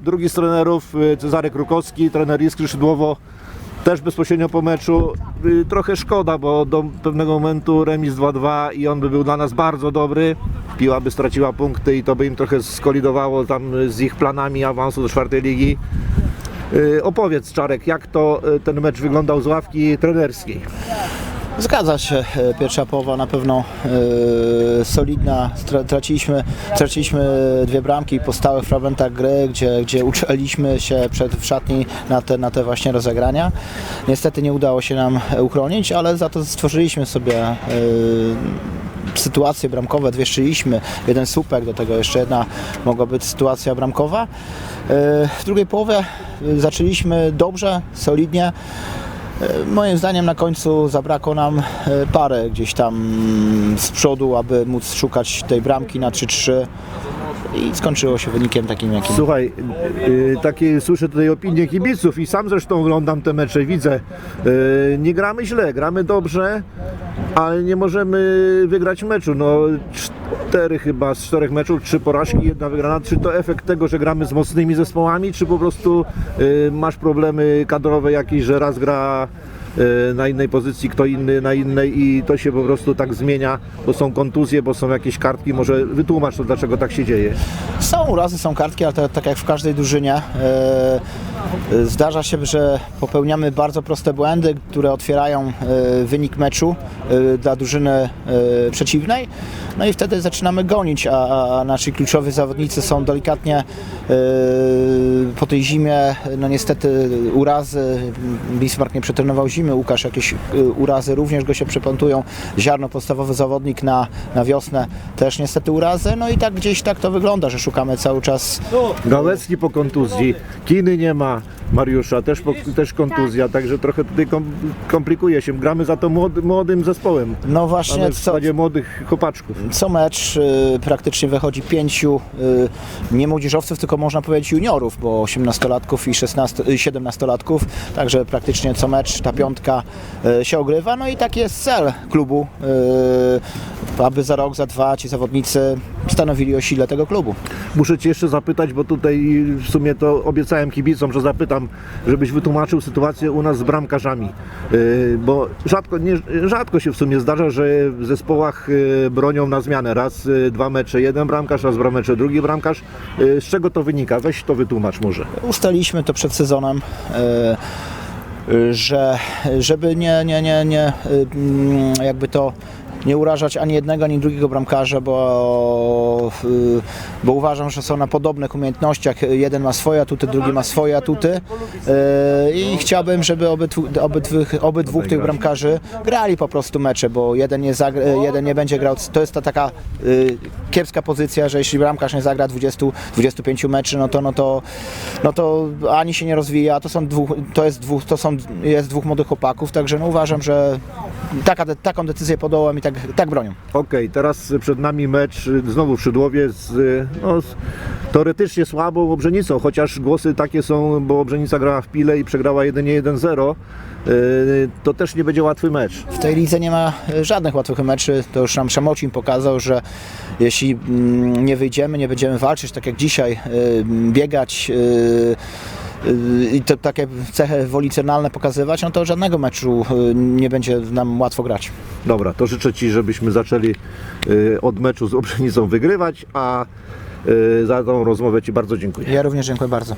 drugi z trenerów y, Cezary Krukowski, trener Iskry Szydłowo, też bezpośrednio po meczu. Y, Trochę szkoda, bo do pewnego momentu remis 2-2 i on by był dla nas bardzo dobry. Piła by straciła punkty i to by im trochę skolidowało tam z ich planami awansu do czwartej ligi. Y, Opowiedz Czarek, jak to y, ten mecz wyglądał z ławki trenerskiej? Zgadza się, e, pierwsza połowa na pewno e, solidna. Traciliśmy, traciliśmy dwie bramki po stałych fragmentach gry, gdzie, gdzie uczyliśmy się przed w szatni na te, na te właśnie rozegrania. Niestety nie udało się nam e, uchronić, ale za to stworzyliśmy sobie e, sytuacje bramkowe, dwie strzeliśmy, jeden słupek, do tego jeszcze jedna mogła być sytuacja bramkowa. W drugiej połowie zaczęliśmy dobrze, solidnie. E, Moim zdaniem na końcu zabrakło nam e, parę gdzieś tam z przodu, aby móc szukać tej bramki na 3-3 i skończyło się wynikiem takim jakim. Słuchaj, y, takie słyszę tutaj opinie kibiców i sam zresztą oglądam te mecze, widzę. Y, nie gramy źle, gramy dobrze, ale nie możemy wygrać meczu. No cztery chyba z czterech meczów, trzy porażki, jedna wygrana. Czy to efekt tego, że gramy z mocnymi zespołami, czy po prostu y, masz problemy kadrowe jakieś, że raz gra na innej pozycji, kto inny na innej i to się po prostu tak zmienia, bo są kontuzje, bo są jakieś kartki, może wytłumacz to, dlaczego tak się dzieje. Są urazy, są kartki, ale to, tak jak w każdej drużynie. e, e, Zdarza się, że popełniamy bardzo proste błędy, które otwierają wynik meczu dla drużyny przeciwnej. No i wtedy zaczynamy gonić, a, a- nasi kluczowi zawodnicy są delikatnie po tej zimie, no niestety urazy, Bismarck nie przetrenował zimy, Łukasz jakieś e, urazy również go się przeplątują, Ziarno podstawowy zawodnik na, na wiosnę też niestety urazy, no i tak gdzieś tak to wygląda, że szukamy cały czas Gałecki po kontuzji, Kiny nie ma, Mariusza też, po, też kontuzja, także trochę tutaj kom, komplikuje się. Gramy za to młody, młodym zespołem. No właśnie, Mamy w co, składzie młodych chłopaczków. co mecz y, praktycznie wychodzi pięciu y, nie młodzieżowców, tylko można powiedzieć juniorów, bo 18-latków i 16, y, 17-latków, także praktycznie co mecz ta piątka y, się ogrywa. No i taki jest cel klubu, y, aby za rok, za dwa ci zawodnicy stanowili o sile tego klubu. Muszę Cię jeszcze zapytać, bo tutaj w sumie to obiecałem kibicom, że zapytam, żebyś wytłumaczył sytuację u nas z bramkarzami. Yy, bo rzadko, nie, rzadko się w sumie zdarza, że w zespołach yy, bronią na zmianę. Raz yy, dwa mecze jeden bramkarz, raz dwa mecze drugi bramkarz. Z czego to wynika? Weź to wytłumacz może. Ustaliliśmy to przed sezonem, e, e, że żeby nie, nie, nie, nie e, jakby to nie urażać ani jednego, ani drugiego bramkarza, bo, e, bo uważam, że są na podobnych umiejętnościach. Jeden ma swoje atuty, drugi ma swoje atuty e, i chciałbym, żeby obydwu, obydwu, obydwóch tych bramkarzy grali po prostu mecze, bo jeden nie, zagra, jeden nie będzie grał. To jest ta taka y, kiepska pozycja, że jeśli bramkarz nie zagra 20-25 meczy, no to, no to, no to ani się nie rozwija. To są dwóch, to jest dwóch, to są, jest dwóch młodych chłopaków, także no uważam, że taka, taką decyzję podjąłem i tak, tak bronią. Okej, teraz przed nami mecz y, znowu w Szydłowie z, y, no, z teoretycznie słabą Obrzenicą, chociaż głosy takie są, bo Obrzenica grała w Pile i przegrała jedynie 1-0. y, To też nie będzie łatwy mecz. W tej lidze nie ma e, żadnych łatwych meczy. To już nam Szamocin pokazał, że jeśli mm, nie wyjdziemy, nie będziemy walczyć tak jak dzisiaj, e, biegać e, e, i to takie cechy wolicjonalne pokazywać, no to żadnego meczu e, nie będzie nam łatwo grać. Dobra, to życzę Ci, żebyśmy zaczęli y, od meczu z Obrzenicą wygrywać, a y, za tą rozmowę Ci bardzo dziękuję. Ja również dziękuję bardzo.